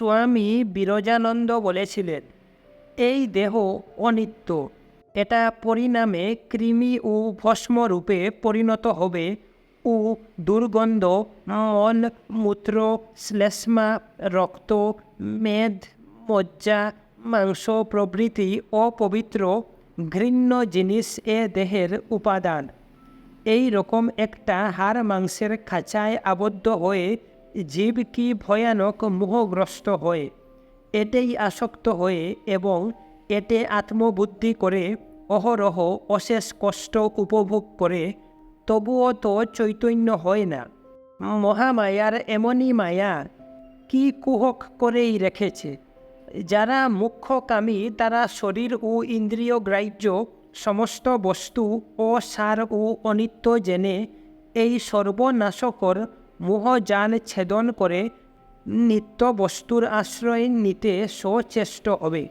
স্বামী বিরজানন্দ বলেছিলেন, এই দেহ অনিত্য। এটা পরিণামে কৃমি ও ভস্ম রূপে পরিণত হবে ও দুর্গন্ধ মল মূত্র, শ্লেষ্মা, রক্ত, মেদ, মজ্জা, মাংস প্রভৃতি অপবিত্র, ঘৃণ্য জিনিস এ দেহের উপাদান। এই রকম একটা হাড় মাংসের খাঁচায় আবদ্ধ হয়ে জীব কি ভয়ানক মোহগ্রস্ত হয়, এতেই আসক্ত হয়ে এবং এতে আত্মবুদ্ধি করে অহরহ অশেষ কষ্ট উপভোগ করে, তবুও তো চৈতন্য হয় না। মহামায়ার এমনই মায়া, কি কুহক করেই রেখেছে। যারা মুখ্যকামী, তারা শরীর ও ইন্দ্রিয় গ্রাহ্য, সমস্ত বস্তু ও সার ও অনিত্য জেনে এই সর্বনাশকর মোহজাল ছেদন করে নিত্য বস্তুর আশ্রয় নিতে সচেষ্ট হবে।